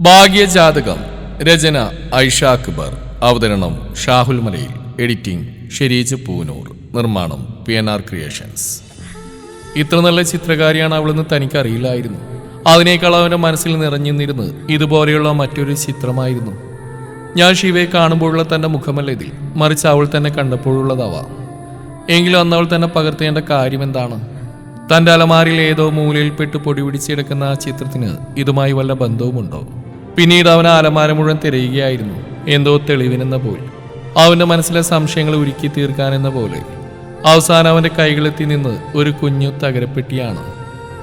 ഭാഗ്യജാതകം. രചന ഐഷ അക്ബർ. അവതരണം ഷാഹുൽ മലയിൽ. എഡിറ്റിംഗ് ഷെരീജ് പൂനൂർ. നിർമ്മാണം P N R creations. ഇത്ര നല്ല ചിത്രകാരിയാണ് അവളെന്ന് തനിക്കറിയില്ലായിരുന്നു. അതിനേക്കാൾ അവന്റെ മനസ്സിൽ നിറഞ്ഞു നിന്നിരുന്ന് ഇതുപോലെയുള്ള മറ്റൊരു ചിത്രമായിരുന്നു. ഞാൻ ശിവയെ കാണുമ്പോഴുള്ള തന്റെ മുഖമല്ല ഇതിൽ. മറിച്ച് അവൾ തന്നെ കണ്ടപ്പോഴുള്ളതാവാം. എങ്കിലും അന്ന് അവൾ തന്നെ പകർത്തേണ്ട കാര്യം എന്താണ്? തന്റെ അലമാരിൽ ഏതോ മൂലയിൽ പെട്ട് പൊടി ആ ചിത്രത്തിന് ഇതുമായി വല്ല ബന്ധവുമുണ്ടോ? പിന്നീട് അവൻ ആ അലമാര മുഴുവൻ തിരയുകയായിരുന്നു. എന്തോ തെളിവിനെന്ന പോലെ. അവന്റെ മനസ്സിലെ സംശയങ്ങൾ ഉരുക്കി തീർക്കാനെന്ന പോലെ. അവസാനം അവന്റെ കൈകളെത്തി നിന്ന് ഒരു കുഞ്ഞു തകരപ്പെട്ടിയാണ്.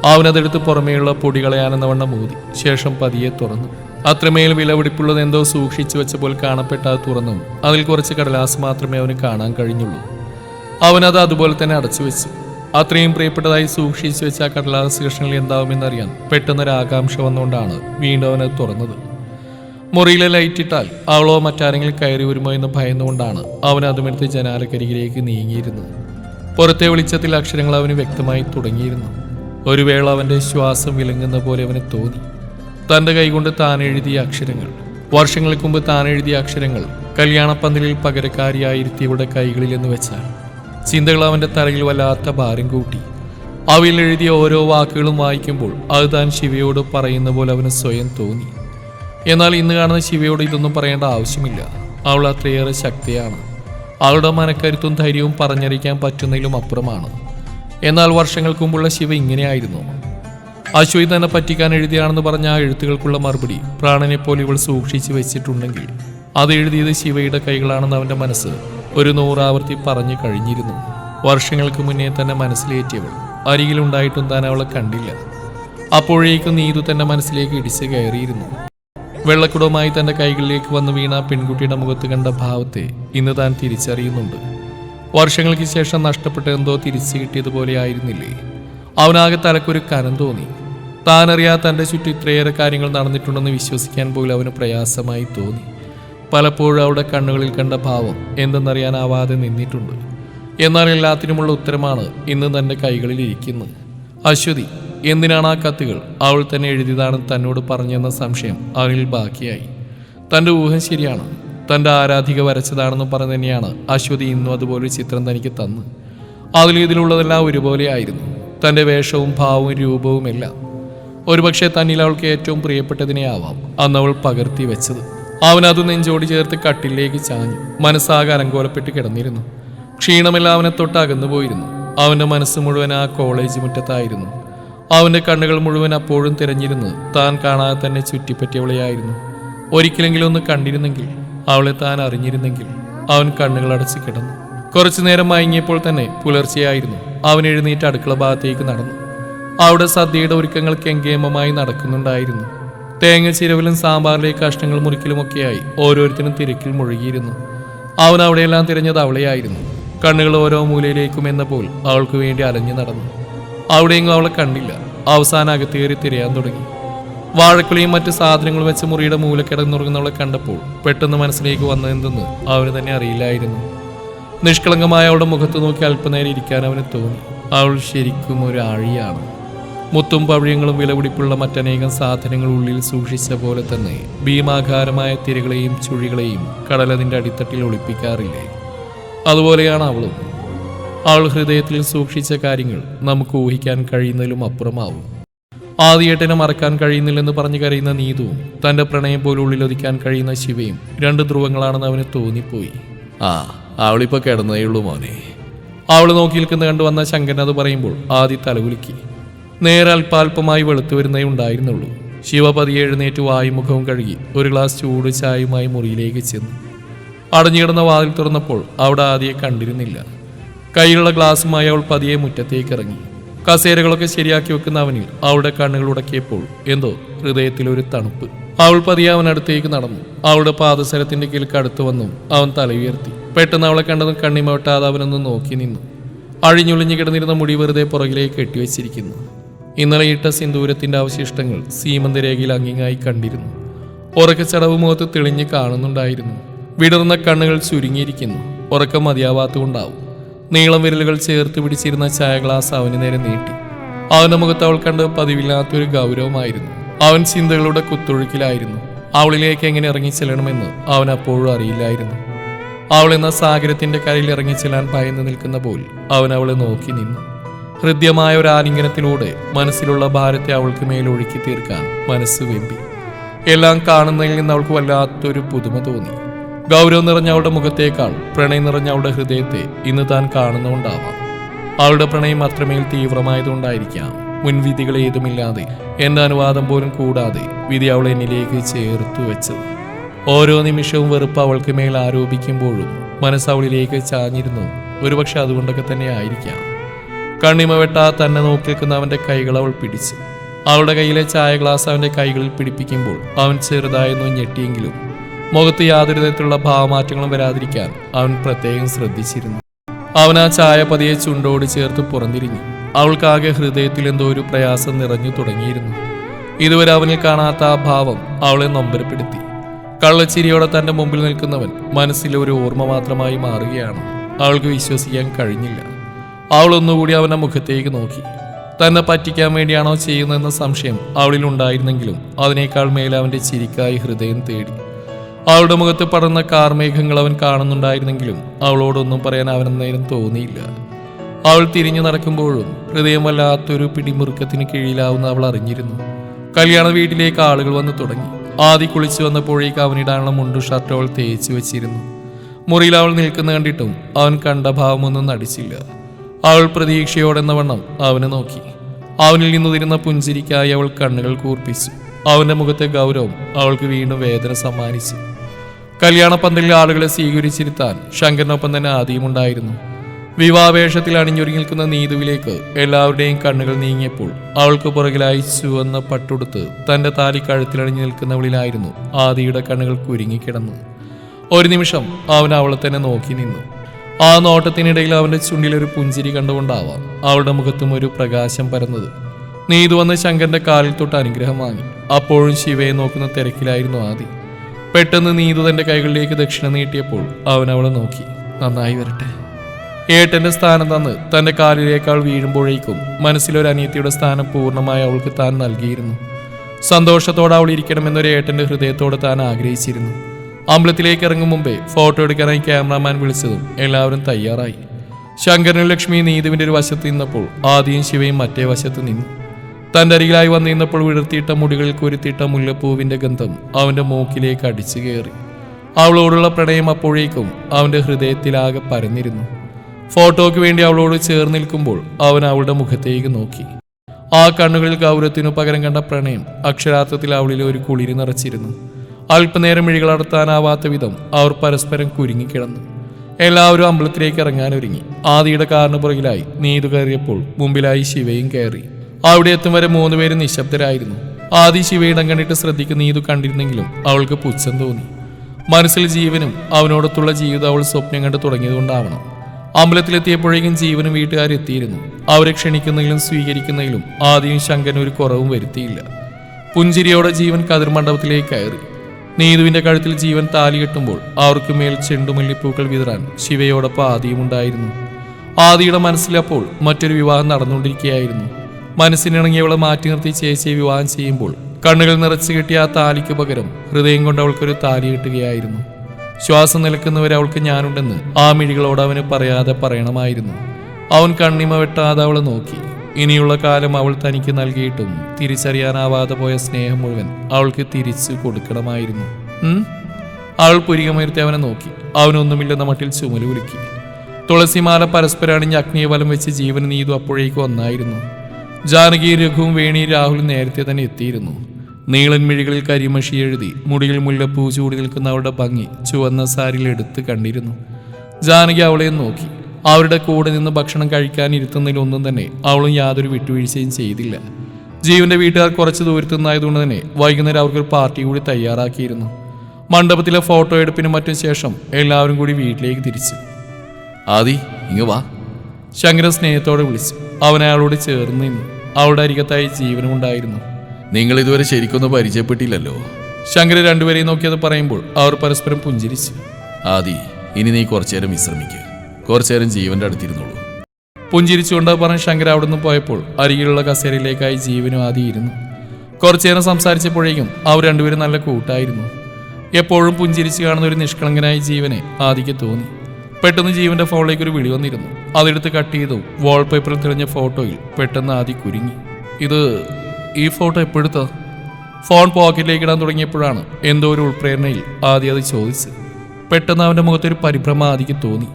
അവനതെടുത്ത് പുറമേയുള്ള പൊടികളയാനെന്ന വണ്ണം മൂതി. ശേഷം പതിയെ തുറന്നു. അത്രമേൽ വിലപിടിപ്പുള്ളത് എന്തോ സൂക്ഷിച്ചു വെച്ച പോലെ കാണപ്പെട്ട തുറന്നും അതിൽ കുറച്ച് കടലാസ് മാത്രമേ അവന് കാണാൻ കഴിഞ്ഞുള്ളൂ. അവനത് അതുപോലെ തന്നെ അടച്ചു വെച്ചു. അത്രയും പ്രിയപ്പെട്ടതായി സൂക്ഷിച്ചു വെച്ച ആ കടലാസ് കൃഷ്ണങ്ങൾ എന്താവുമെന്നറിയാൻ പെട്ടെന്നൊരു ആകാംക്ഷ വന്നുകൊണ്ടാണ് വീണ്ടും അവനത് തുറന്നത്. മുറിയിലെ ലൈറ്റ് ഇട്ടാൽ അവളോ മറ്റാരെങ്കിലും കയറി വരുമോ എന്ന് ഭയന്നുകൊണ്ടാണ് അവൻ അതുമെടുത്ത് ജനാലക്കരികിലേക്ക് നീങ്ങിയിരുന്നത്. പുറത്തെ വെളിച്ചത്തിൽ അക്ഷരങ്ങൾ അവന് വ്യക്തമായി തുടങ്ങിയിരുന്നു. ഒരു വേള അവന്റെ ശ്വാസം വിലങ്ങുന്ന പോലെ അവന് തോന്നി. തന്റെ കൈകൊണ്ട് താൻ എഴുതിയ അക്ഷരങ്ങൾ. വർഷങ്ങൾക്ക് മുമ്പ് താൻ എഴുതിയ അക്ഷരങ്ങൾ കല്യാണപ്പന്തലിൽ പകരക്കാരിയായിരുത്തിയവരുടെ കൈകളിൽ എന്ന് വെച്ചാൽ. ചിന്തകൾ അവന്റെ തലയിൽ വല്ലാത്ത ഭാരം കൂട്ടി. അവയിൽ എഴുതിയ ഓരോ വാക്കുകളും വായിക്കുമ്പോൾ അത് താൻ ശിവയോട് പറയുന്ന പോലെ അവന് സ്വയം തോന്നി. എന്നാൽ ഇന്ന് കാണുന്ന ശിവയോട് ഇതൊന്നും പറയേണ്ട ആവശ്യമില്ല. അവൾ അത്രയേറെ ശക്തിയാണ്. അവളുടെ മനക്കരുത്തും ധൈര്യവും പറഞ്ഞറിയിക്കാൻ പറ്റുന്നതിലും അപ്പുറമാണ്. എന്നാൽ വർഷങ്ങൾക്ക് മുമ്പുള്ള ശിവ ഇങ്ങനെയായിരുന്നു. അശ്വതി തന്നെ പറ്റിക്കാൻ എഴുതിയാണെന്ന് പറഞ്ഞ ആ എഴുത്തുകൾക്കുള്ള മറുപടി പ്രാണനെ പോലെ ഇവൾ സൂക്ഷിച്ചു വെച്ചിട്ടുണ്ടെങ്കിൽ അത് എഴുതിയത് ശിവയുടെ കൈകളാണെന്ന് അവന്റെ മനസ്സ് ഒരു നൂറാവർത്തി പറഞ്ഞു കഴിഞ്ഞിരുന്നു. വർഷങ്ങൾക്ക് മുന്നേ തന്നെ മനസ്സിലേറ്റിയവൾ. അരികിലുണ്ടായിട്ടും താൻ അവളെ കണ്ടില്ല. അപ്പോഴേക്കും നീതു തന്നെ മനസ്സിലേക്ക് ഇടിച്ചു കയറിയിരുന്നു. വെള്ളക്കുടവുമായി തന്റെ കൈകളിലേക്ക് വന്ന് വീണ പെൺകുട്ടിയുടെ മുഖത്ത് കണ്ട ഭാവത്തെ ഇന്ന് താൻ തിരിച്ചറിയുന്നുണ്ട്. വർഷങ്ങൾക്ക് ശേഷം നഷ്ടപ്പെട്ട എന്തോ തിരിച്ചു കിട്ടിയതുപോലെ ആയിരുന്നില്ലേ? അവനാകെ തലക്കൊരു കനം തോന്നി. താനറിയാ തന്റെ ചുറ്റും ഇത്രയേറെ കാര്യങ്ങൾ നടന്നിട്ടുണ്ടെന്ന് വിശ്വസിക്കാൻ പോലും അവന് പ്രയാസമായി തോന്നി. പലപ്പോഴും അവളുടെ കണ്ണുകളിൽ കണ്ട ഭാവം എന്തെന്നറിയാനാവാതെ നിന്നിട്ടുണ്ട്. എന്നാൽ എല്ലാത്തിനുമുള്ള ഉത്തരമാണ് ഇന്ന് തന്റെ കൈകളിൽ ഇരിക്കുന്നത്. അശ്വതി എന്തിനാണ് ആ കത്തുകൾ? അവൾ തന്നെ എഴുതിയതാണ് തന്നോട് പറഞ്ഞെന്ന സംശയം അവനിൽ ബാക്കിയായി. തന്റെ ഊഹം ശരിയാണ്. തന്റെ ആരാധിക വരച്ചതാണെന്ന് പറഞ്ഞു തന്നെയാണ് അശ്വതി ഇന്നും അതുപോലെ ചിത്രം തനിക്ക് തന്ന്. അതിൽ ഇതിലുള്ളതെല്ലാം ഒരുപോലെ ആയിരുന്നു. തന്റെ വേഷവും ഭാവവും രൂപവും എല്ലാം. ഒരുപക്ഷെ തന്നിൽ അവൾക്ക് ഏറ്റവും പ്രിയപ്പെട്ടതിനെ ആവാം. അന്ന് അവൾ പകർത്തി വെച്ചത്. അവൻ അത് നെഞ്ചോട് ചേർത്ത് കട്ടിലേക്ക് ചാഞ്ഞു. മനസ്സാകെ അലങ്കോലപ്പെട്ട് കിടന്നിരുന്നു. ക്ഷീണമെല്ലാം അവനെ തൊട്ട് അകന്നു പോയിരുന്നു അവന്റെ മനസ്സ് മുഴുവൻ ആ കോളേജ് മുറ്റത്തായിരുന്നു. അവന്റെ കണ്ണുകൾ മുഴുവൻ അപ്പോഴും തിരഞ്ഞിരുന്നത് താൻ കാണാതെ തന്നെ ചുറ്റിപ്പറ്റിയവളെയായിരുന്നു. ഒരിക്കലെങ്കിലും ഒന്ന് കണ്ടിരുന്നെങ്കിൽ അവളെ താൻ അറിഞ്ഞിരുന്നെങ്കിൽ അവൻ കണ്ണുകൾ അടച്ച് കിടന്നു. കുറച്ചു നേരം മയങ്ങിയപ്പോൾ തന്നെ പുലർച്ചെയായിരുന്നു. അവൻ എഴുന്നേറ്റ് അടുക്കള ഭാഗത്തേക്ക് നടന്നു. അവിടെ സദ്യയുടെ ഒരുക്കങ്ങൾ കെങ്കേമമായി നടക്കുന്നുണ്ടായിരുന്നു. തേങ്ങ ചിരവിലും സാമ്പാറിലെ കഷ്ണങ്ങൾ മുറിക്കലുമൊക്കെയായി ഓരോരുത്തരും തിരക്കിൽ മുഴുകിയിരുന്നു. അവൻ അവിടെയെല്ലാം തിരഞ്ഞത് അവളെയായിരുന്നു. കണ്ണുകൾ ഓരോ മൂലയിലേക്കും എന്ന പോൽ അവൾക്ക് വേണ്ടി അലഞ്ഞു നടന്നു. അവിടെയെങ്ങും അവളെ കണ്ടില്ല. അവസാനം അകത്തേറി തിരയാൻ തുടങ്ങി. വാഴക്കുലയും മറ്റ് സാധനങ്ങളും വെച്ച് മുറിയുടെ മൂല കിടന്നുറങ്ങുന്നവളെ കണ്ടപ്പോൾ പെട്ടെന്ന് മനസ്സിലേക്ക് വന്നതെന്തെന്ന് അവന് തന്നെ അറിയില്ലായിരുന്നു. നിഷ്കളങ്കമായ അവളുടെ മുഖത്ത് നോക്കി അല്പനേരം ഇരിക്കാൻ അവന് തോന്നി. അവൾ ശരിക്കും ഒരു ആഴിയാണ് മുത്തും പവിഴങ്ങളും വിലപിടിപ്പുള്ള മറ്റനേകം സാധനങ്ങൾ ഉള്ളിൽ സൂക്ഷിച്ച പോലെ തന്നെ ഭീമാകാരമായ തിരകളെയും ചുഴികളെയും കടലതിന്റെ അടിത്തട്ടിൽ ഒളിപ്പിക്കാറില്ലേ? അതുപോലെയാണ് അവളും. അവൾ ഹൃദയത്തിൽ സൂക്ഷിച്ച കാര്യങ്ങൾ നമുക്ക് ഊഹിക്കാൻ കഴിയുന്നതിലും അപ്പുറമാവും. ആദ്യേട്ടനെ മറക്കാൻ കഴിയുന്നില്ലെന്ന് പറഞ്ഞു കരയുന്ന നീതുവും തന്റെ പ്രണയം പോലെ ഉള്ളിലൊതിക്കാൻ കഴിയുന്ന ശിവയും രണ്ട് ധ്രുവങ്ങളാണെന്ന് അവന് തോന്നിപ്പോയി. ആ അവളിപ്പോ കിടന്നേ ഉള്ളൂ മോനെ. അവൾ നോക്കി നിൽക്കുന്ന കണ്ടു വന്ന ശങ്കരൻ അത് പറയുമ്പോൾ ആദ്യ തലകുലുക്കി. നേരെ അല്പാൽപമായി വെളുത്തു വരുന്നേ ഉണ്ടായിരുന്നുള്ളൂ. ശിവ പതിയെ എഴുന്നേറ്റ് വായുമുഖവും കഴുകി ഒരു ഗ്ലാസ് ചൂട് ചായയുമായി മുറിയിലേക്ക് ചെന്നു. അടഞ്ഞു കിടന്ന വാതിൽ തുറന്നപ്പോൾ അവിടെ ആദിയെ കണ്ടിരുന്നില്ല. കയ്യിലുള്ള ഗ്ലാസുമായി അവൾ പതിയെ മുറ്റത്തേക്ക് ഇറങ്ങി. കസേരകളൊക്കെ ശരിയാക്കി വെക്കുന്ന അവനിൽ അവളുടെ കണ്ണുകൾ ഉടക്കിയപ്പോൾ എന്തോ ഹൃദയത്തിലൊരു തണുപ്പ്. അവൾ പതിയെ അവനടുത്തേക്ക് നടന്നു. അവളുടെ പാദസരത്തിന്റെ കീഴിൽ വന്നു. അവൻ തലയുയർത്തി പെട്ടെന്ന് അവളെ കണ്ടതും കണ്ണിമവട്ടാതെ അവനൊന്ന് നോക്കി നിന്നു. അഴിഞ്ഞൊളിഞ്ഞു കിടന്നിരുന്ന മുടി വെറുതെ പുറകിലേക്ക് കെട്ടിവെച്ചിരിക്കുന്നു ഇന്നലെ ഇട്ട സിന്ദൂരത്തിന്റെ അവശിഷ്ടങ്ങൾ സീമന്തരേഖയിൽ അങ്ങിങ്ങായി കണ്ടിരുന്നു. ഉറക്കച്ചടവ് മുഖത്ത് തെളിഞ്ഞ് കാണുന്നുണ്ടായിരുന്നു. വിടർന്ന കണ്ണുകൾ ചുരുങ്ങിയിരിക്കുന്നു. ഉറക്കം മതിയാവാത്തുകൊണ്ടാവും നീളം വിരലുകൾ ചേർത്ത് പിടിച്ചിരുന്ന ചായ ഗ്ലാസ് അവന് നേരെ നീട്ടി. അവന്റെ മുഖത്ത് അവൾ കണ്ട് പതിവില്ലാത്തൊരു ഗൗരവമായിരുന്നു. അവൻ ചിന്തകളുടെ കുത്തൊഴുക്കിലായിരുന്നു. അവളിലേക്ക് എങ്ങനെ ഇറങ്ങിച്ചെല്ലണമെന്ന് അവൻ അപ്പോഴും അറിയില്ലായിരുന്നു. അവൾ എന്ന സാഗരത്തിന്റെ കരയിൽ ഇറങ്ങിച്ചെല്ലാൻ ഭയന്ന് നിൽക്കുന്ന പോൽ അവൻ അവളെ നോക്കി നിന്നു. ഹൃദ്യമായ ഒരു ആലിംഗനത്തിലൂടെ മനസ്സിലുള്ള ഭാരത്തെ അവൾക്ക് മേൽ ഒഴുക്കി തീർക്കാൻ മനസ്സ് വെമ്പി. എല്ലാം കാണുന്നതിൽ നിന്ന് അവൾക്ക് വല്ലാത്തൊരു പുതുമ തോന്നി. ഗൗരവം നിറഞ്ഞ അവളുടെ മുഖത്തേക്കാൾ പ്രണയം നിറഞ്ഞ അവളുടെ ഹൃദയത്തെ ഇന്ന് താൻ കാണുന്നുണ്ടാവാം അവളുടെ പ്രണയം അത്രമേൽ തീവ്രമായതുകൊണ്ടായിരിക്കാം. മുൻവിധികൾ ഏതുമില്ലാതെ എന്റെ അനുവാദം പോലും കൂടാതെ വിധി അവളെ എന്നിലേക്ക് ചേർത്തു വെച്ചത്. ഓരോ നിമിഷവും വെറുപ്പ് അവൾക്ക് മേൽ ആരോപിക്കുമ്പോഴും മനസ്സ് അവളിലേക്ക് ചാഞ്ഞിരുന്നു. ഒരുപക്ഷെ അതുകൊണ്ടൊക്കെ തന്നെ ആയിരിക്കാം. കണ്ണിമ വെട്ടാ തന്നെ നോക്കി നിൽക്കുന്ന അവന്റെ കൈകൾ അവൾ പിടിച്ചു. അവളുടെ കയ്യിലെ ചായ ഗ്ലാസ് അവന്റെ കൈകളിൽ പിടിപ്പിക്കുമ്പോൾ അവൻ ചെറുതായെന്നോ ഞെട്ടിയെങ്കിലും മുഖത്ത് യാതൊരു തരത്തിലുള്ള ഭാവമാറ്റങ്ങളും വരാതിരിക്കാൻ അവൻ പ്രത്യേകം ശ്രദ്ധിച്ചിരുന്നു. അവൻ ആ ചായ പതിയെ ചുണ്ടോട് ചേർത്ത് പുറന്തിരിഞ്ഞു. അവൾക്കാകെ ഹൃദയത്തിൽ എന്തോ ഒരു പ്രയാസം നിറഞ്ഞു തുടങ്ങിയിരുന്നു. ഇതുവരെ അവനിൽ കാണാത്ത ആ ഭാവം അവളെ നൊമ്പരപ്പെടുത്തി. കള്ളച്ചിരിയോടെ തന്റെ മുമ്പിൽ നിൽക്കുന്നവൻ മനസ്സിലെ ഒരു ഓർമ്മ മാത്രമായി മാറുകയാണ്. അവൾക്ക് വിശ്വസിക്കാൻ കഴിഞ്ഞില്ല. അവൾ ഒന്നുകൂടി അവന്റെ മുഖത്തേക്ക് നോക്കി. തന്നെ പറ്റിക്കാൻ വേണ്ടിയാണോ ചെയ്യുന്നതെന്ന സംശയം അവളിൽ ഉണ്ടായിരുന്നെങ്കിലും അതിനേക്കാൾ മേലെ അവന്റെ ചിരിക്കായി ഹൃദയം തേടി. അവളുടെ മുഖത്ത് പടർന്ന കാർമേഘങ്ങൾ അവൻ കാണുന്നുണ്ടായിരുന്നെങ്കിലും അവളോടൊന്നും പറയാൻ അവന് നേരം തോന്നിയില്ല. അവൾ തിരിഞ്ഞു നടക്കുമ്പോഴും ഹൃദയം വല്ലാത്തൊരു പിടിമുറുക്കത്തിന് കീഴിലാവുന്ന അവൾ അറിഞ്ഞിരുന്നു. കല്യാണ വീട്ടിലേക്ക് ആളുകൾ വന്നു തുടങ്ങി. ആദ്യ കുളിച്ചു വന്നപ്പോഴേക്ക് അവനിടാനുള്ള മുണ്ടു ഷർട്ട് അവൾ തേച്ചു വെച്ചിരുന്നു. മുറിയിൽ അവൾ നിൽക്കുന്ന കണ്ടിട്ടും അവൻ കണ്ട ഭാവമൊന്നും നടിച്ചില്ല. അവൾ പ്രതീക്ഷയോടെന്ന വണ്ണം അവനെ നോക്കി. അവനിൽ നിന്നുതിരുന്ന പുഞ്ചിരിക്കായി അവൾ കണ്ണുകൾ കൂർപ്പിച്ചു. അവന്റെ മുഖത്തെ ഗൗരവം അവൾക്ക് വീണ്ടും വേദന സമ്മാനിച്ചു. കല്യാണ പന്തലിൽ ആളുകളെ സ്വീകരിച്ചിരുത്താൻ ശങ്കറിനൊപ്പം തന്നെ ആദ്യമുണ്ടായിരുന്നു വിവാഹവേഷത്തിൽ അണിഞ്ഞൊരുങ്ങി നിൽക്കുന്ന നീതുവിലേക്ക് എല്ലാവരുടെയും കണ്ണുകൾ നീങ്ങിയപ്പോൾ അവൾക്ക് പുറകിലായി ചുവന്ന പട്ടുടുത്ത് തന്റെ താലി കഴുത്തിലണിഞ്ഞു നിൽക്കുന്നവളിലായിരുന്നു ആദിയുടെ കണ്ണുകൾ കുരുങ്ങിക്കിടന്നു ഒരു നിമിഷം അവൻ അവളെ തന്നെ നോക്കി നിന്നു. ആ നോട്ടത്തിനിടയിൽ അവന്റെ ചുണ്ടിലൊരു പുഞ്ചിരി കണ്ടുകൊണ്ടാവാം അവളുടെ മുഖത്തും ഒരു പ്രകാശം പരന്നത്. നീതു വന്ന് ശങ്കരന്റെ കാലിൽ തൊട്ട് അനുഗ്രഹം വാങ്ങി. അപ്പോഴും ശിവയെ നോക്കുന്ന തിരക്കിലായിരുന്നു ആദി. പെട്ടെന്ന് നീതു തന്റെ കൈകളിലേക്ക് ദക്ഷിണ നീട്ടിയപ്പോൾ അവൻ അവളെ നോക്കി. നന്നായി വരട്ടെ. ഏട്ടന്റെ സ്ഥാനം തന്ന് തന്റെ കാലിലേക്കാൾ വീഴുമ്പോഴേക്കും മനസ്സിലൊരു അനിയത്തിയുടെ സ്ഥാനം പൂർണമായി അവൾക്ക് താൻ നൽകിയിരുന്നു. സന്തോഷത്തോടെ അവൾ ഇരിക്കണമെന്നൊരു ഏട്ടന്റെ ഹൃദയത്തോട് താൻ ആഗ്രഹിച്ചിരുന്നു. അമ്പലത്തിലേക്ക് ഇറങ്ങും മുമ്പേ ഫോട്ടോ എടുക്കാനായി ക്യാമറാമാൻ വിളിച്ചതും എല്ലാവരും തയ്യാറായി. ശങ്കരനും ലക്ഷ്മി നീതുവിന്റെ ഒരു വശത്ത് നിന്നപ്പോൾ ആദ്യം ശിവയും മറ്റേ വശത്ത് നിന്നു. തന്റെ അരികിലായി വന്നു നിന്നപ്പോൾ വിടർത്തിയിട്ട മുടികളിൽ കുരുത്തിയിട്ട മുല്ലപ്പൂവിന്റെ ഗന്ധം അവന്റെ മൂക്കിലേക്ക് അടിച്ചു കയറി. അവളോടുള്ള പ്രണയം അപ്പോഴേക്കും അവന്റെ ഹൃദയത്തിലാകെ പരന്നിരുന്നു. ഫോട്ടോയ്ക്ക് വേണ്ടി അവളോട് ചേർന്ന് നിൽക്കുമ്പോൾ അവൻ അവളുടെ മുഖത്തേക്ക് നോക്കി. ആ കണ്ണുകളിൽ ഗൗരവത്തിനു പകരം കണ്ട പ്രണയം അക്ഷരാർത്ഥത്തിൽ അവളിൽ ഒരു കുളിരി നിറച്ചിരുന്നു. അല്പനേരം മിഴികളടത്താനാവാത്ത വിധം അവർ പരസ്പരം കുരുങ്ങിക്കിടന്നു എല്ലാവരും അമ്പലത്തിലേക്ക് ഇറങ്ങാനൊരുങ്ങി. ആദിയുടെ കാറിന് പുറകിലായി നീതു കയറിയപ്പോൾ മുമ്പിലായി ശിവയും കയറി. അവിടെ എത്തും വരെ മൂന്നുപേരും നിശബ്ദരായിരുന്നു. ആദി ശിവയിടം കണ്ടിട്ട് ശ്രദ്ധിക്കുന്ന നീതു കണ്ടിരുന്നെങ്കിലും അവൾക്ക് പുച്ഛം തോന്നി. മനസ്സിൽ ജീവനും അവനോടൊത്തുള്ള ജീവിതം അവൾ സ്വപ്നം കണ്ട് തുടങ്ങിയതുകൊണ്ടാവണം. അമ്പലത്തിലെത്തിയപ്പോഴേക്കും ജീവനും വീട്ടുകാരെത്തിയിരുന്നു. അവരെ ക്ഷണിക്കുന്നതിലും സ്വീകരിക്കുന്നതിലും ആദ്യം ശങ്കൻ ഒരു കുറവും വരുത്തിയില്ല. പുഞ്ചിരിയോടെ ജീവൻ കതിർമണ്ഡപത്തിലേക്ക് കയറി. നീതുവിന്റെ കഴുത്തിൽ ജീവൻ താലി കെട്ടുമ്പോൾ അവർക്ക് മേൽ ചെണ്ടുമല്ലിപ്പൂക്കൾ വിതറാൻ ശിവയോടൊപ്പം ആദിയും ഉണ്ടായിരുന്നു. ആദിയുടെ മനസ്സിലപ്പോൾ മറ്റൊരു വിവാഹം നടന്നുകൊണ്ടിരിക്കുകയായിരുന്നു. മനസ്സിനിണങ്ങിയവളെ മാറ്റി നിർത്തി ചേച്ചിയെ വിവാഹം ചെയ്യുമ്പോൾ കണ്ണുകൾ നിറച്ചു കിട്ടിയ ആ താലിക്ക് പകരം ഹൃദയം കൊണ്ട് അവൾക്കൊരു താലി കിട്ടുകയായിരുന്നു. ശ്വാസം നിലക്കുന്നവരെ അവൾക്ക് ഞാനുണ്ടെന്ന് ആ മിഴികളോട് അവന് പറയാതെ പറയണമായിരുന്നു. അവൻ കണ്ണിമ വെട്ടാതെ അവളെ നോക്കി. ഇനിയുള്ള കാലം അവൾ തനിക്ക് നൽകിയിട്ടും തിരിച്ചറിയാനാവാതെ പോയ സ്നേഹം മുഴുവൻ അവൾക്ക് തിരിച്ചു കൊടുക്കണമായിരുന്നു. അവൾ പുരികമുയർത്തി അവനെ നോക്കി. അവനൊന്നുമില്ലെന്ന മട്ടിൽ ചുമൽ കുലുക്കി തുളസിമാല പരസ്പരം അണിഞ്ഞ് അഗ്നിയെ വലം വെച്ച് ജീവൻ നീതു അപ്പോഴേക്കും ഒന്നായിരുന്നു. ജാനകി രഘുവും വേണി രാഹുലും നേരത്തെ തന്നെ എത്തിയിരുന്നു. നീളൻ മിഴികളിൽ കരിമഷി എഴുതി മുടിയിൽ മുല്ലപ്പൂ ചൂടി നിൽക്കുന്ന അവളുടെ ഭംഗി ചുവന്ന സാരിയിൽ എടുത്ത് കണ്ടിരുന്നു. ജാനകി അവളെ നോക്കി. അവരുടെ കൂടെ നിന്ന് ഭക്ഷണം കഴിക്കാൻ ഇരുത്തുന്നതിലൊന്നും തന്നെ അവളും യാതൊരു വിട്ടുവീഴ്ചയും ചെയ്തില്ല. ജീവന്റെ വീട്ടുകാർ കുറച്ച് ദൂരത്തു നിന്നായതുകൊണ്ട് തന്നെ വൈകുന്നേരം അവർക്കൊരു പാർട്ടി കൂടി തയ്യാറാക്കിയിരുന്നു. മണ്ഡപത്തിലെ ഫോട്ടോ എടുപ്പിനും മറ്റും ശേഷം എല്ലാവരും കൂടി വീട്ടിലേക്ക് തിരിച്ചു. ആദി ഇങ്ങ് വാ. ശങ്കരൻ സ്നേഹത്തോടെ വിളിച്ചു. അവൻ അയാളോട് ചേർന്ന് നിന്നു. അവളുടെ അരികത്തായി ജീവനും ഉണ്ടായിരുന്നു. നിങ്ങൾ ഇതുവരെ ശരിക്കൊന്നും പരിചയപ്പെട്ടില്ലല്ലോ. ശങ്കര രണ്ടുപേരെയും നോക്കിയത് പറയുമ്പോൾ അവർ പരസ്പരം പുഞ്ചിരിച്ചു. ആദി ഇനി നീ കുറച്ചേരം വിശ്രമിക്കുക കുറച്ചേരം ജീവന്റെ അടുത്തിരുന്നുള്ളൂ പുഞ്ചിരിച്ചുകൊണ്ട് പറഞ്ഞ ശങ്കർ അവിടെ നിന്ന് പോയപ്പോൾ അരികിലുള്ള കസേരയിലേക്കായി ജീവനും ആദി ഇരുന്നു. കുറച്ചേരം സംസാരിച്ചപ്പോഴേക്കും അവർ രണ്ടുപേരും നല്ല കൂട്ടായിരുന്നു. എപ്പോഴും പുഞ്ചിരിച്ച് കാണുന്ന ഒരു നിഷ്കളങ്കനായ ജീവനെ ആദിക്ക് തോന്നി. പെട്ടെന്ന് ജീവന്റെ ഫോണിലേക്ക് ഒരു വിളി വന്നിരുന്നു. അതെടുത്ത് കട്ട് ചെയ്തു. വാൾപേപ്പറിൽ തെളിഞ്ഞ ഫോട്ടോയിൽ പെട്ടെന്ന് ആദി കുരുങ്ങി. ഇത് ഈ ഫോട്ടോ എപ്പോഴത്താ ഫോൺ പോക്കറ്റിലേക്ക് ഇടാൻ തുടങ്ങിയപ്പോഴാണ് എന്തോ ഒരു ഉൾപ്രേരണയിൽ ആദ്യം അത് ചോദിച്ചു പെട്ടെന്ന് അവന്റെ മുഖത്തൊരു പരിഭ്രമ ആദിക്ക് തോന്നി.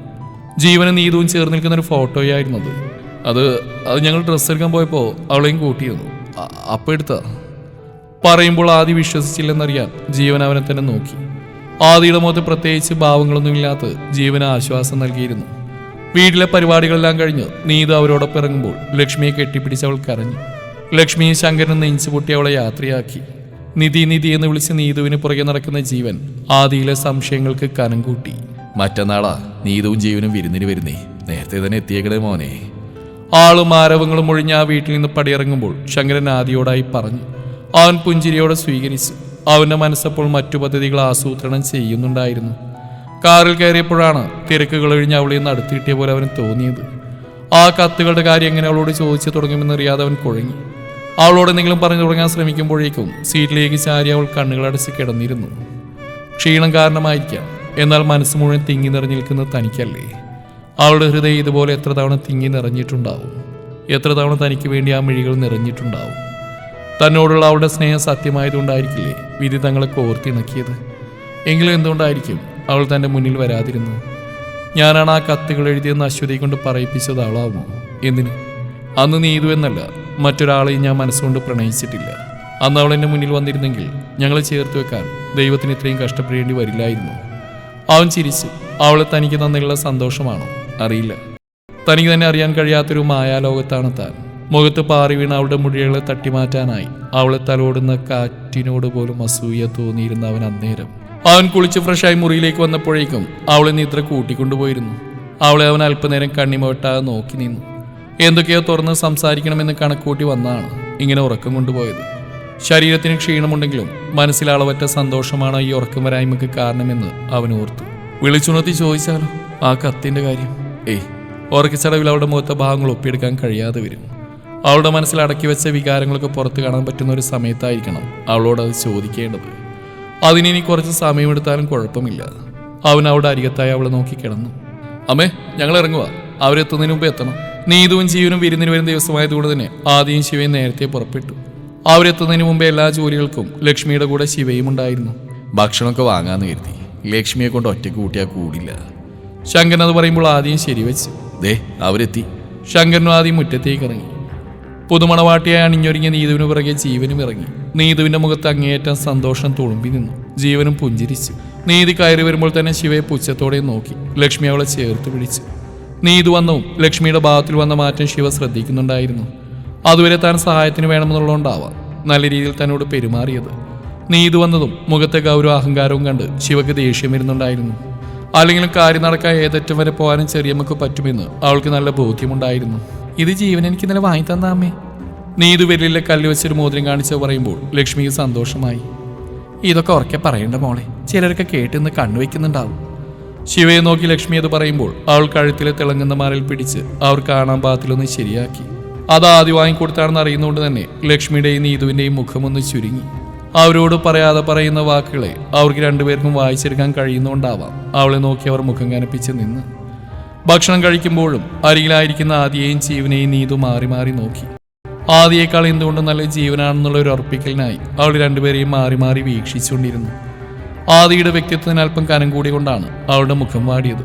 ജീവനും നീതുവും ചേർന്ന് നിൽക്കുന്ന ഒരു ഫോട്ടോയായിരുന്നു അത്. അത് അത് ഞങ്ങൾ ഡ്രസ്സ് എടുക്കാൻ പോയപ്പോൾ അവളെയും കൂട്ടിയിരുന്നു അപ്പോൾ എടുത്താ? പറയുമ്പോൾ ആദ്യം വിശ്വസിച്ചില്ലെന്നറിയാൻ ജീവൻ അവനെ തന്നെ നോക്കി. ആദിയുടെ മുഖത്ത് പ്രത്യേകിച്ച് ഭാവങ്ങളൊന്നുമില്ലാത്ത ജീവന ആശ്വാസം നൽകിയിരുന്നു. വീട്ടിലെ പരിപാടികളെല്ലാം കഴിഞ്ഞ് നീതു അവരോടൊപ്പം ഇറങ്ങുമ്പോൾ ലക്ഷ്മിയെ കെട്ടിപ്പിടിച്ച് അവൾ കരഞ്ഞു. ലക്ഷ്മിയെ ശങ്കരനും നെഞ്ചു പൊട്ടി അവളെ യാത്രയാക്കി. നിധി നിധി എന്ന് വിളിച്ച് നീതുവിന് പുറകെ നടക്കുന്ന ജീവൻ ആദിയിലെ സംശയങ്ങൾക്ക് കനം കൂട്ടി. മറ്റന്നാളാ നീതുവും ജീവനും വിരുന്നിന് വരുന്നേ. നേരത്തെ തന്നെ എത്തിയേക്കണേ മോനെ. ആളും ആരവങ്ങളും ഒഴിഞ്ഞ് ആ വീട്ടിൽ നിന്ന് പടിയിറങ്ങുമ്പോൾ ശങ്കരൻ ആദിയോടായി പറഞ്ഞു. അവൻ പുഞ്ചിരിയോടെ സ്വീകരിച്ചു. അവന്റെ മനസ്സപ്പോൾ മറ്റു പദ്ധതികൾ ആസൂത്രണം ചെയ്യുന്നുണ്ടായിരുന്നു. കാറിൽ കയറിയപ്പോഴാണ് തിരക്കുകൾ ഒഴിഞ്ഞ് അവളെ നിന്ന് അടുത്ത് പോലെ അവന് തോന്നിയത്. ആ കത്തുകളുടെ കാര്യം എങ്ങനെ അവളോട് ചോദിച്ചു തുടങ്ങുമെന്നറിയാതെ അവൻ കുഴങ്ങി. അവളോട് എന്തെങ്കിലും പറഞ്ഞു തുടങ്ങാൻ ശ്രമിക്കുമ്പോഴേക്കും സീറ്റിലേക്ക് ചാരി അവൾ കണ്ണുകളടച്ച് കിടന്നിരുന്നു. ക്ഷീണം കാരണമായിരിക്കാം. എന്നാൽ മനസ്സ് മുഴുവൻ തിങ്ങി നിറഞ്ഞു നിൽക്കുന്നത് തനിക്കല്ലേ. അവളുടെ ഹൃദയം ഇതുപോലെ എത്ര തവണ തിങ്ങി നിറഞ്ഞിട്ടുണ്ടാവും. എത്ര തവണ തനിക്ക് വേണ്ടി ആ മിഴികൾ നിറഞ്ഞിട്ടുണ്ടാവും. തന്നോടുള്ള അവളുടെ സ്നേഹം സത്യമായതുകൊണ്ടായിരിക്കില്ലേ വിധി തങ്ങളെ കോർത്തിണക്കിയത് എങ്കിലും എന്തുകൊണ്ടായിരിക്കും അവൾ തന്റെ മുന്നിൽ വരാതിരുന്നത്? ഞാനാണ് ആ കത്തുകൾ എഴുതിയെന്ന് അശ്വതി കൊണ്ട് പറയിപ്പിച്ചത് അവളാവുമോ? എന്തിന്? അന്ന് നീതു എന്നല്ല മറ്റൊരാളെയും ഞാൻ മനസ്സുകൊണ്ട് പ്രണയിച്ചിട്ടില്ല. അന്ന് അവൾ എന്റെ മുന്നിൽ വന്നിരുന്നെങ്കിൽ ഞങ്ങളെ ചേർത്ത് വെക്കാൻ ദൈവത്തിന് ഇത്രയും കഷ്ടപ്പെടേണ്ടി വരില്ലായിരുന്നു. അവൻ ചിരിച്ചു അവളെ തനിക്ക് തന്നിലുള്ള സന്തോഷമാണോ? അറിയില്ല. തനിക്ക് തന്നെ അറിയാൻ കഴിയാത്തൊരു മായാലോകത്താണ് താൻ? മുഖത്ത് പാറി വീണ അവളുടെ മുടികളെ തട്ടിമാറ്റാനായി. അവളെ തലോടുന്ന കാറ്റിനോട് പോലും അസൂയ തോന്നിയിരുന്ന അവൻ അന്നേരം. അവൻ കുളിച്ച് ഫ്രഷായി മുറിയിലേക്ക് വന്നപ്പോഴേക്കും അവളെ നിദ്ര കൂട്ടിക്കൊണ്ടുപോയിരുന്നു. അവളെ അവൻ അല്പനേരം കണ്ണിമവട്ടാതെ നോക്കി നിന്നു. എന്തൊക്കെയോ തുറന്ന് സംസാരിക്കണമെന്ന് കണക്കൂട്ടി വന്നാണ് ഇങ്ങനെ ഉറക്കം കൊണ്ടുപോയത്. ശരീരത്തിന് ക്ഷീണമുണ്ടെങ്കിലും മനസ്സിൽ അളവറ്റ സന്തോഷമാണ് ഈ ഉറക്കം വരായ്മക്ക് കാരണമെന്ന് അവൻ ഓർത്തു. വിളിച്ചുണർത്തി ചോദിച്ചാലോ ആ കത്തിന്റെ കാര്യം? ഏയ് ഉറക്കിച്ചടവിൽ അവളുടെ മുഖത്തെ ഭാഗങ്ങൾ ഒപ്പിയെടുക്കാൻ കഴിയാതെ വരും. അവളുടെ മനസ്സിൽ അടക്കി വെച്ച വികാരങ്ങളൊക്കെ പുറത്ത് കാണാൻ പറ്റുന്ന ഒരു സമയത്തായിരിക്കണം അവളോട് അത് ചോദിക്കേണ്ടത്. അതിനിനി കുറച്ച് സമയമെടുത്താലും കുഴപ്പമില്ല. അവൻ അവളുടെ അരികത്തായി അവളെ നോക്കി കിടന്നു. അമ്മേ ഞങ്ങൾ ഇറങ്ങുക അവരെത്തുന്നതിന് മുമ്പ് എത്തണം. നീതുവും ജീവനും വിരുന്നിന് വരുന്ന ദിവസമായതുകൊണ്ട് തന്നെ ആദ്യം ശിവയും നേരത്തെ പുറപ്പെട്ടു. അവരെത്തുന്നതിന് മുമ്പ് എല്ലാ ജോലികൾക്കും ലക്ഷ്മിയുടെ കൂടെ ശിവയും ഉണ്ടായിരുന്നു. ഭക്ഷണമൊക്കെ വാങ്ങാന്ന് കരുതി. ലക്ഷ്മിയെ കൊണ്ട് ഒറ്റയ്ക്ക് കൂട്ടിയാൽ കൂടില്ല. ശങ്കരൻ അത് പറയുമ്പോൾ ആദ്യം ശരിവെച്ച്. ദേ അവരെത്തി. ശങ്കരനും ആദ്യം മുറ്റത്തേക്ക് ഇറങ്ങി. പുതുമണവാട്ടിയായി അണിഞ്ഞൊരുങ്ങിയ നീതുവിന് പിറകെ ജീവനും ഇറങ്ങി. നീതുവിന്റെ മുഖത്ത് അങ്ങേയറ്റം സന്തോഷം തുളുമ്പി നിന്നു. ജീവനും പുഞ്ചിരിച്ചു. നീതി കയറി വരുമ്പോൾ തന്നെ ശിവയെ പുച്ഛത്തോടെ നോക്കി. ലക്ഷ്മി അവളെ ചേർത്ത് പിടിച്ചു. നീതു വന്നവും ലക്ഷ്മിയുടെ ഭാഗത്തിൽ വന്ന മാറ്റം ശിവ ശ്രദ്ധിക്കുന്നുണ്ടായിരുന്നു. അതുവരെ താൻ സഹായത്തിന് വേണമെന്നുള്ളതുകൊണ്ടാവാം. നല്ല രീതിയിൽ തന്നോട് പെരുമാറിയത്. നീതു വന്നതും മുഖത്തെ ഗൗരവ അഹങ്കാരവും കണ്ട് ശിവക്ക് ദേഷ്യം വരുന്നുണ്ടായിരുന്നു. അല്ലെങ്കിലും കാര്യം നടക്കാൻ ഏതറ്റം വരെ പോകാനും ചെറിയമ്മക്ക് പറ്റുമെന്ന് അവൾക്ക് നല്ല ബോധ്യമുണ്ടായിരുന്നു. ഇത് ജീവൻ എനിക്ക് ഇന്നലെ വാങ്ങി തന്ന അമ്മേ. ഇത് വെല്ലിലെ കല്ല് വെച്ചൊരു മോതിരം കാണിച്ച് പറയുമ്പോൾ ലക്ഷ്മിക്ക് സന്തോഷമായി. ഇതൊക്കെ ഉറക്കെ പറയണ്ട മോളെ. ചിലരൊക്കെ കേട്ടിന്ന് കണ്ണുവെക്കുന്നുണ്ടാവും ശിവയെ നോക്കി ലക്ഷ്മി അത് പറയുമ്പോൾ അവൾ കഴുത്തിലെ തിളങ്ങുന്ന മാറിൽ പിടിച്ച് അവർ കാണാൻ പാകത്തിലൊന്ന് ശരിയാക്കി. അത് ആദ്യം വാങ്ങിക്കൊടുത്താണെന്ന് അറിയുന്നതുകൊണ്ട് തന്നെ ലക്ഷ്മിയുടെയും നീതുവിന്റെയും മുഖമൊന്ന് ചുരുങ്ങി. അവരോട് പറയാതെ പറയുന്ന വാക്കുകളെ അവർക്ക് രണ്ടുപേർക്കും വായിച്ചെടുക്കാൻ കഴിയുന്നുകൊണ്ടാവാം അവളെ നോക്കി അവർ മുഖം കനപ്പിച്ച് നിന്ന്. ഭക്ഷണം കഴിക്കുമ്പോഴും അരികിലായിരിക്കുന്ന ആദിയെയും ജീവനെയും നീതു മാറി മാറി നോക്കി. ആദിയേക്കാൾ എന്തുകൊണ്ടും നല്ല ജീവനാണെന്നുള്ള ഒരു ഉറപ്പിക്കലിനായി അവൾ രണ്ടുപേരെയും മാറി മാറി വീക്ഷിച്ചുകൊണ്ടിരുന്നു. ആദിയുടെ വ്യക്തിത്വത്തിന് അല്പം കനം കൂടിക്കൊണ്ടാണ് അവളുടെ മുഖം വാടിയത്.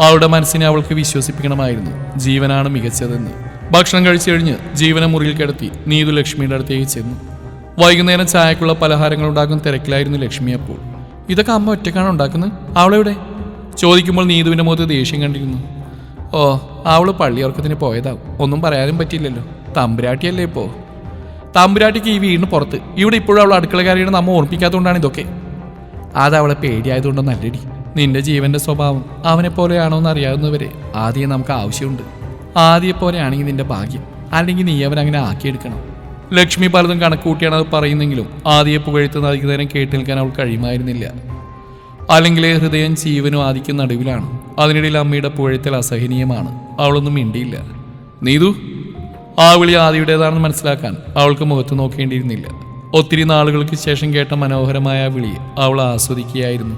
അവളുടെ മനസ്സിനെ അവൾക്ക് വിശ്വസിപ്പിക്കണമായിരുന്നു. ജീവനാണ് മികച്ചതെന്ന്. ഭക്ഷണം കഴിച്ചു കഴിഞ്ഞ് ജീവനെ മുറിയിൽ കിടത്തി നീതു ലക്ഷ്മിയുടെ അടുത്തേക്ക് ചെന്നു. വൈകുന്നേരം ചായക്കുള്ള പലഹാരങ്ങൾ ഉണ്ടാക്കുന്ന തിരക്കിലായിരുന്നു ലക്ഷ്മി അപ്പോൾ. ഇതൊക്കെ അമ്മ ഒറ്റക്കാണ് ഉണ്ടാക്കുന്നത്? അവളെവിടെ? ചോദിക്കുമ്പോൾ നീതുവിന്റെ മുഖത്ത് ദേഷ്യം കണ്ടിരുന്നു ഓ അവൾ പള്ളിയോർക്കത്തിന് പോയതാവും. ഒന്നും പറയാനും പറ്റില്ലല്ലോ തമ്പുരാട്ടിയല്ലേ ഇപ്പോൾ തമ്പുരാട്ടിക്ക് ഈ വീടിന് പുറത്ത്. ഇവിടെ ഇപ്പോഴും അവൾ അടുക്കളക്കാരിയുടെ നമ്മ ഓർമ്മിക്കാത്തതുകൊണ്ടാണ് ഇതൊക്കെ. അത് അവളെ പേടിയായതുകൊണ്ടോ നല്ലടി. നിന്റെ ജീവന്റെ സ്വഭാവം അവനെ പോലെയാണോ എന്ന് അറിയാവുന്നവരെ ആദ്യം നമുക്ക് ആവശ്യമുണ്ട്. ആദ്യ പോലെയാണെങ്കിൽ നിന്റെ ഭാഗ്യം. അല്ലെങ്കിൽ നീ അവനങ്ങനെ ആക്കിയെടുക്കണം. ലക്ഷ്മി പലതും കണക്കുകൂട്ടിയാണ് അത് പറയുന്നെങ്കിലും ആദ്യം പുകഴ്ത്തുന്ന നൽകുന്നതിനെ കേട്ട് നിൽക്കാൻ അവൾ കഴിയുമായിരുന്നില്ല. അല്ലെങ്കിൽ ഹൃദയം ജീവനും ആദിക്കും നടുവിലാണ്. അതിനിടയിൽ അമ്മയുടെ പുഴത്തിൽ അസഹനീയമാണ്. അവളൊന്നും മിണ്ടിയില്ല. നീതു ആ വിളി ആദിയുടേതാണെന്ന് മനസ്സിലാക്കാൻ അവൾക്ക് മുഖത്ത് നോക്കേണ്ടിയിരുന്നില്ല. ഒത്തിരി നാളുകൾക്ക് ശേഷം കേട്ട മനോഹരമായ വിളി അവൾ ആസ്വദിക്കുകയായിരുന്നു.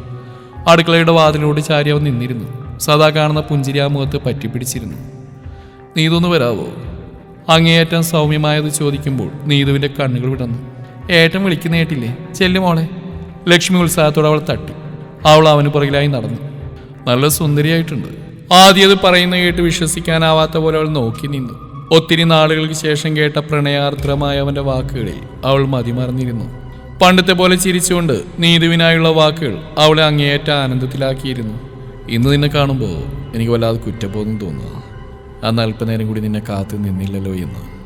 അടുക്കളയുടെ വാതിലോട് ചാരി അവൻ നിന്നിരുന്നു. സദാ കാണുന്ന പുഞ്ചിരി ആ മുഖത്ത് പറ്റിപ്പിടിച്ചിരുന്നു. നീതൊന്ന് വരാവോ? അങ്ങേയറ്റം സൗമ്യമായത് ചോദിക്കുമ്പോൾ നീതുവിന്റെ കണ്ണുകൾ വിടന്നു ഏട്ടൻ വിളിക്കുന്ന ഏട്ടില്ലേ ചെല്ലുമോളെ ലക്ഷ്മി ഉത്സാഹത്തോടെ അവൾ തട്ടി. അവൾ അവന് പുറകിലായി നടന്നു. നല്ല സുന്ദരിയായിട്ടുണ്ട്. ആദ്യം അത് പറയുന്ന കേട്ട് വിശ്വസിക്കാനാവാത്ത പോലെ അവൾ നോക്കി നിന്നു. ഒത്തിരി നാളുകൾക്ക് ശേഷം കേട്ട പ്രണയാർദ്രമായ അവന്റെ വാക്കുകളിൽ അവൾ മതിമറന്നിരുന്നു. പണ്ടത്തെ പോലെ ചിരിച്ചുകൊണ്ട് നീതുവിനായുള്ള വാക്കുകൾ അവളെ അങ്ങേയറ്റ ആനന്ദത്തിലാക്കിയിരുന്നു. ഇന്ന് നിന്നെ കാണുമ്പോൾ എനിക്ക് വല്ലാതെ കുറ്റബോധം തോന്നുന്നു. അന്ന് അല്പനേരം കൂടി നിന്നെ കാത്തു നിന്നില്ലല്ലോ എന്ന്.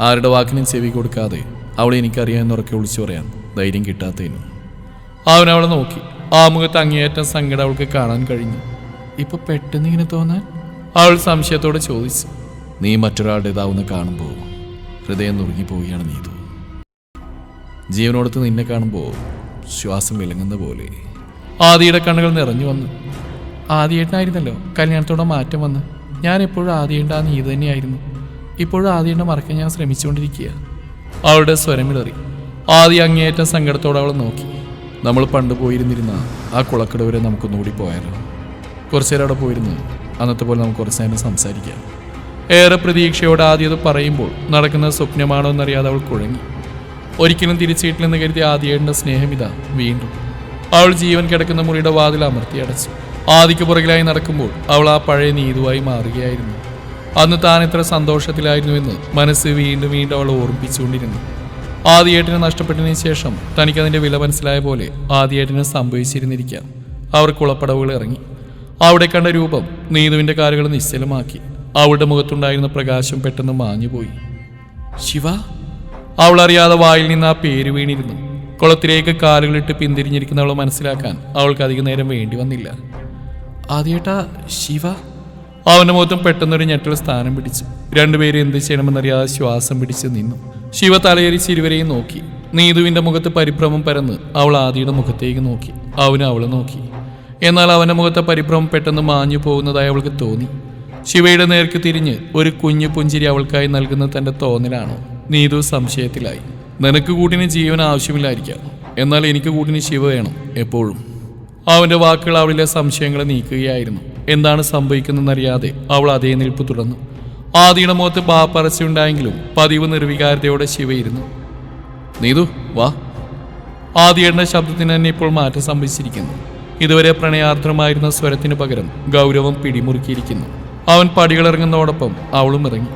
ആരുടെ വാക്കിനും ചെവി കൊടുക്കാതെ അവളെ എനിക്കറിയാമെന്നുറക്കെ വിളിച്ചു പറയാൻ ധൈര്യം കിട്ടാത്തതിനും. അവനവളെ നോക്കി. ആ മുഖത്ത് അങ്ങേയറ്റം സങ്കടം അവൾക്ക് കാണാൻ കഴിഞ്ഞു. ഇപ്പൊ പെട്ടെന്ന് ഇങ്ങനെ തോന്നാൻ? അവൾ സംശയത്തോടെ ചോദിച്ചു. നീ മറ്റൊരാളുടേതാവുന്ന കാണുമ്പോൾ ഹൃദയം നുറുങ്ങിപ്പോവുകയാണ് നീതു. ജീവനോടത്ത് നിന്നെ കാണുമ്പോൾ ശ്വാസം വിലങ്ങുന്ന പോലെ. ആദിയുടെ കണ്ണുകൾ നിറഞ്ഞു വന്നു. ആദിയേട്ടനായിരുന്നല്ലോ. കല്യാണത്തോടെ മാറ്റം വന്ന്. ഞാൻ എപ്പോഴും ആദിയേണ്ട ആ നീ തന്നെയായിരുന്നു. ഇപ്പോഴും ആദിയേണ്ട മറക്കാൻ ഞാൻ ശ്രമിച്ചുകൊണ്ടിരിക്കുക അവളുടെ സ്വരമിളറി. ആദ്യ അങ്ങേയറ്റം സങ്കടത്തോടെ അവളെ നോക്കി. നമ്മൾ പണ്ട് പോയിരുന്നിരുന്ന ആ കുളക്കട വരെ നമുക്കൊന്നുകൂടി പോയാലോ കുറച്ചു നേരം അവിടെ പോയിരുന്ന്. അന്നത്തെ പോലെ നമുക്ക് കുറച്ച് നേരം സംസാരിക്കാം. ഏറെ പ്രതീക്ഷയോടെ ആദ്യം അത് പറയുമ്പോൾ നടക്കുന്ന സ്വപ്നമാണോ എന്നറിയാതെ അവൾ കുഴങ്ങി. ഒരിക്കലും തിരിച്ചിട്ടില്ലെന്ന് കരുതി ആദ്യേട്ടന്റെ സ്നേഹമിത വീണ്ടും. അവൾ ജീവൻ കിടക്കുന്ന മുറിയുടെ വാതിൽ അമർത്തി അടച്ചു. ആദിക്ക് പുറകിലായി നടക്കുമ്പോൾ അവൾ ആ പഴയ നീതുവായി മാറുകയായിരുന്നു. അന്ന് താൻ എത്ര സന്തോഷത്തിലായിരുന്നുവെന്ന് മനസ്സ് വീണ്ടും വീണ്ടും അവൾ ഓർമ്മിപ്പിച്ചുകൊണ്ടിരുന്നു. ആദിയേട്ടനെ നഷ്ടപ്പെട്ടതിന് ശേഷം തനിക്കതിന്റെ വില മനസ്സിലായ പോലെ ആദിയേട്ടന് സംഭവിച്ചിരുന്നിരിക്കാം അവർ കുളപ്പടവുകൾ ഇറങ്ങി. അവിടെ കണ്ട രൂപം നീതുവിന്റെ കാലുകൾ നിശ്ചലമാക്കി. അവളുടെ മുഖത്തുണ്ടായിരുന്ന പ്രകാശം പെട്ടെന്ന് മാഞ്ഞുപോയി. ശിവ? അവൾ അറിയാതെ വായിൽ നിന്ന് ആ പേര് വീണിരുന്നു. കുളത്തിലേക്ക് കാലുകളിട്ട് പിന്തിരിഞ്ഞിരിക്കുന്നവളെ മനസ്സിലാക്കാൻ അവൾക്ക് അധികം നേരം വേണ്ടി വന്നില്ല. ആദ്യേട്ടാ ശിവ? അവന്റെ മുഖത്തും പെട്ടെന്നൊരു ഞെട്ടൽ സ്ഥാനം പിടിച്ചു. രണ്ടുപേരും എന്ത് ചെയ്യണമെന്നറിയാതെ ശ്വാസം പിടിച്ച് നിന്നു. ശിവ തലയരിച്ച് ഇരുവരെയും നോക്കി. നീതുവിന്റെ മുഖത്ത് പരിഭ്രമം പരന്ന് അവൾ ആദിയുടെ മുഖത്തേക്ക് നോക്കി. അവന് അവളെ നോക്കി. എന്നാൽ അവന്റെ മുഖത്തെ പരിഭ്രമം പെട്ടെന്ന് മാഞ്ഞു പോകുന്നതായി അവൾക്ക് തോന്നി. ശിവയുടെ നേർക്ക് തിരിഞ്ഞ് ഒരു കുഞ്ഞു പുഞ്ചിരി അവൾക്കായി നൽകുന്ന തന്റെ തോന്നലാണോ. നീതു സംശയത്തിലായി. നിനക്ക് കൂട്ടിന് ജീവൻ ആവശ്യമില്ലായിരിക്കാം. എന്നാൽ എനിക്ക് കൂട്ടിന് ശിവ വേണം എപ്പോഴും. അവന്റെ വാക്കുകൾ അവളിലെ സംശയങ്ങളെ നീക്കുകയായിരുന്നു. എന്താണ് സംഭവിക്കുന്നതെന്നറിയാതെ അവൾ അതേ നിൽപ്പ് തുടർന്നു. ആദിയുടെ മുഖത്ത് പാപ്പറച്ചുണ്ടായെങ്കിലും പതിവ് നിർവികാരതയോടെ ശിവയിരുന്നു. നീതു വാ. ആദിയുടെ ശബ്ദത്തിന് തന്നെ ഇപ്പോൾ മാറ്റം സംഭവിച്ചിരിക്കുന്നു. ഇതുവരെ പ്രണയാർദ്രമായിരുന്ന സ്വരത്തിന് പകരം ഗൗരവം പിടിമുറുക്കിയിരിക്കുന്നു. അവൻ പടികളിറങ്ങുന്നതോടൊപ്പം അവളും ഇറങ്ങി.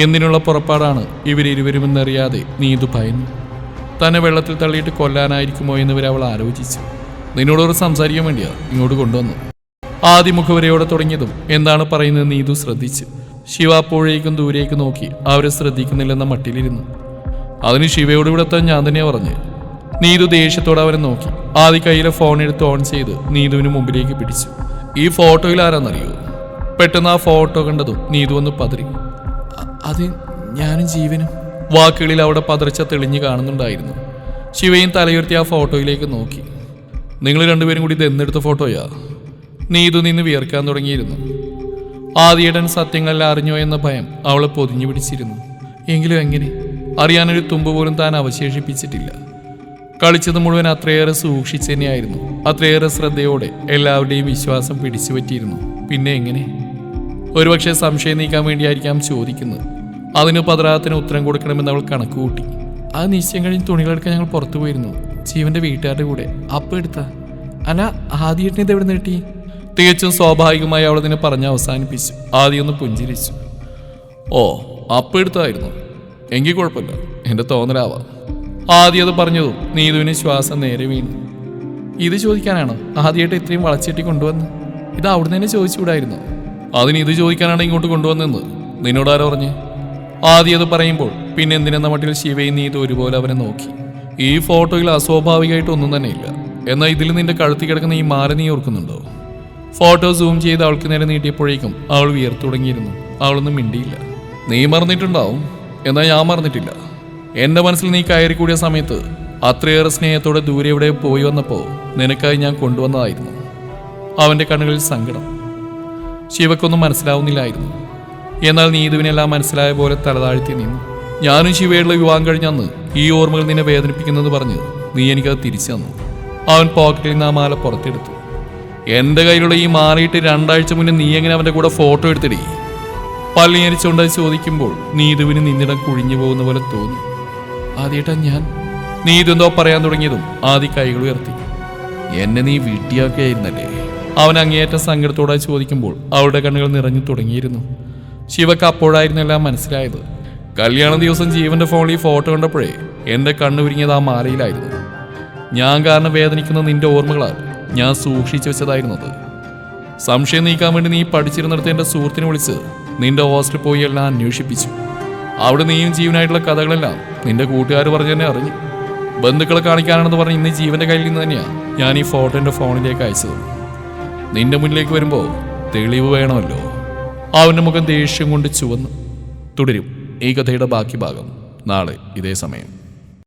എന്തിനുള്ള പുറപ്പാടാണ് ഇവരിരുവരുമെന്നറിയാതെ നീതു ഭയന്നു. തന്നെ വെള്ളത്തിൽ തള്ളിയിട്ട് കൊല്ലാനായിരിക്കുമോ എന്നിവരെ അവൾ ആലോചിച്ചു നിന്നോടൊരു സംസാരിക്കാൻ വേണ്ടിയാണ് ഇങ്ങോട്ട് കൊണ്ടുവന്നു ആദ്യ മുഖവരയോടെ തുടങ്ങിയതും. എന്താണ് പറയുന്നത് നീതു ശ്രദ്ധിച്ച്. ശിവ അപ്പോഴേക്കും ദൂരേക്ക് നോക്കി അവരെ ശ്രദ്ധിക്കുന്നില്ലെന്ന മട്ടിലിരുന്നു. അതിന് ശിവയോട് ഇവിടെ തന്നെ ഞാൻ തന്നെയാണ് പറഞ്ഞു. നീതു ദേഷ്യത്തോടെ അവനെ നോക്കി. ആദ്യ കയ്യിലെ ഫോൺ എടുത്ത് ഓൺ ചെയ്ത് നീതുവിന് മുമ്പിലേക്ക് പിടിച്ചു. ഈ ഫോട്ടോയിൽ ആരാന്നറിയോ? പെട്ടെന്ന് ആ ഫോട്ടോ കണ്ടതും നീതു ഒന്ന് പതറി. അത് ഞാനും ജീവനും. വാക്കുകളിൽ അവിടെ പതർച്ച തെളിഞ്ഞു കാണുന്നുണ്ടായിരുന്നു. ശിവയും തലയുർത്തി ആ ഫോട്ടോയിലേക്ക് നോക്കി. നിങ്ങൾ രണ്ടുപേരും കൂടി ഇത് എന്നെടുത്ത ഫോട്ടോയാ നീതു നിന്ന് വിയർക്കാൻ തുടങ്ങിയിരുന്നു. ആദിയടൻ സത്യങ്ങളിൽ അറിഞ്ഞോ എന്ന ഭയം അവളെ പൊതിഞ്ഞു പിടിച്ചിരുന്നു. എങ്കിലും എങ്ങനെ? അറിയാനൊരു തുമ്പ് പോലും താൻ അവശേഷിപ്പിച്ചിട്ടില്ല. കളിച്ചത് മുഴുവൻ അത്രയേറെ സൂക്ഷിച്ചു തന്നെയായിരുന്നു. അത്രയേറെ ശ്രദ്ധയോടെ എല്ലാവരുടെയും വിശ്വാസം പിടിച്ചു പറ്റിയിരുന്നു പിന്നെ എങ്ങനെ? ഒരുപക്ഷെ സംശയം നീക്കാൻ വേണ്ടിയായിരിക്കാം ചോദിക്കുന്നത്. അതിന് പതറാത്തിന് ഉത്തരം കൊടുക്കണമെന്ന് അവൾ കണക്ക് കൂട്ടി. ആ നിശ്ചയം കഴിഞ്ഞ് തുണികളെടുക്കാൻ ഞങ്ങൾ പുറത്തു പോയിരുന്നു. ജീവന്റെ വീട്ടുകാരുടെ കൂടെ. അപ്പം എടുത്ത. അല്ല ആദ്യമായിട്ട് ഇത് എവിടെ കിട്ടി? തികച്ചും സ്വാഭാവികമായി അവൾ അതിനെ പറഞ്ഞ് അവസാനിപ്പിച്ചു. ആദ്യം ഒന്ന് പുഞ്ചിരിച്ചു. ഓ അപ്പം എടുത്തായിരുന്നു. എങ്കിൽ കുഴപ്പമില്ല. എന്റെ തോന്നലാവാം. ആദ്യം അത് പറഞ്ഞതും നീതുവിന് ശ്വാസം നേരെ വീണു. ഇത് ചോദിക്കാനാണോ? ആദ്യമായിട്ട് ഇത്രയും വളച്ചിട്ടി കൊണ്ടുവന്ന്. ഇത് അവിടുന്ന് തന്നെ ചോദിച്ചുകൂടായിരുന്നു അതിന് ഇത് ചോദിക്കാനാണ് ഇങ്ങോട്ട് കൊണ്ടുവന്നെന്ന് നിന്നോട് ആരോ പറഞ്ഞ്? ആദ്യം അത് പറയുമ്പോൾ പിന്നെ എന്തിനെന്ന മട്ടിൽ ശിവയും നീതു ഒരുപോലെ അവനെ നോക്കി. ഈ ഫോട്ടോയിൽ അസ്വാഭാവികമായിട്ടൊന്നും തന്നെ ഇല്ല എന്നാൽ ഇതിൽ നിന്റെ കഴുത്തി കിടക്കുന്ന ഈ മാല നീ ഓർക്കുന്നുണ്ടോ? ഫോട്ടോ സൂം ചെയ്ത് അവൾക്ക് നേരെ നീട്ടിയപ്പോഴേക്കും അവൾ വിയർത്തു തുടങ്ങിയിരുന്നു അവളൊന്നും മിണ്ടിയില്ല. നീ മറന്നിട്ടുണ്ടാവും. എന്നാൽ ഞാൻ മറന്നിട്ടില്ല. എന്റെ മനസ്സിൽ നീ കയറി കൂടിയ സമയത്ത് അത്രയേറെ സ്നേഹത്തോടെ ദൂരെ എവിടെ പോയി വന്നപ്പോൾ നിനക്കായി ഞാൻ കൊണ്ടുവന്നതായിരുന്നു. അവന്റെ കണ്ണുകളിൽ സങ്കടം. ശിവക്കൊന്നും മനസ്സിലാവുന്നില്ലായിരുന്നു. എന്നാൽ നീ നീതുവിനെല്ലാം മനസ്സിലായ പോലെ തലതാഴ്ത്തി നിന്നു. ഞാനും ശിവയുള്ള വിവാഹം കഴിഞ്ഞന്ന് ഈ ഓർമ്മകൾ നിന്നെ വേദനിപ്പിക്കുന്നത് പറഞ്ഞ് നീ എനിക്കത് തിരിച്ചു തന്നു. അവൻ പോക്കറ്റിൽ നിന്ന് ആ മാല പുറത്തെടുത്തു. എന്റെ കയ്യിലുള്ള ഈ മാറിയിട്ട് രണ്ടാഴ്ച മുന്നേ നീ എങ്ങനെ അവന്റെ കൂടെ ഫോട്ടോ എടുത്തിടി? പള്ളിയരിച്ചുകൊണ്ട് അത് ചോദിക്കുമ്പോൾ നീതുവിന് നിന്നിടം കുഴിഞ്ഞു പോകുന്ന പോലെ തോന്നി. ആദ്യമായിട്ടാ ഞാൻ. നീ എന്തോ പറയാൻ തുടങ്ങിയതും ആദ്യ കൈകൾ ഉയർത്തി. എന്നെ നീ വീട്ടിയാക്കിയായിരുന്നല്ലേ അവൻ അങ്ങേയറ്റ സങ്കടത്തോടെ ചോദിക്കുമ്പോൾ അവളുടെ കണ്ണുകൾ നിറഞ്ഞു തുടങ്ങിയിരുന്നു. ശിവക്ക് അപ്പോഴായിരുന്നു എല്ലാം മനസ്സിലായത്. കല്യാണ ദിവസം ജീവന്റെ ഫോണിൽ ഫോട്ടോ കണ്ടപ്പോഴേ കണ്ണു വിരിഞ്ഞത് ആ മാലയിലായിരുന്നു. ഞാൻ കാരണം വേദനിക്കുന്ന നിന്റെ ഓർമ്മകളാൽ ഞാൻ സൂക്ഷിച്ചു വെച്ചതായിരുന്നത് സംശയം നീക്കാൻ വേണ്ടി നീ പഠിച്ചിരുന്നിടത്ത് എന്റെ സുഹൃത്തിനെ വിളിച്ച് നിന്റെ ഹോസ്റ്റൽ പോയി എല്ലാം അന്വേഷിപ്പിച്ചു. അവിടെ നീയും ജീവനായിട്ടുള്ള കഥകളെല്ലാം നിന്റെ കൂട്ടുകാർ പറഞ്ഞു തന്നെ അറിഞ്ഞു. ബന്ധുക്കളെ കാണിക്കാനാണെന്ന് പറഞ്ഞ് ഇന്ന് ജീവന്റെ കയ്യിൽ നിന്ന് തന്നെയാണ് ഞാൻ ഈ ഫോട്ടോ എന്റെ ഫോണിലേക്ക് അയച്ചത്. നിന്റെ മുന്നിലേക്ക് വരുമ്പോൾ തെളിവ് വേണമല്ലോ. അവന്റെ മുഖം ദേഷ്യം കൊണ്ട് ചുവന്നു. തുടരും ഈ കഥയുടെ ബാക്കി ഭാഗം നാളെ ഇതേ സമയം.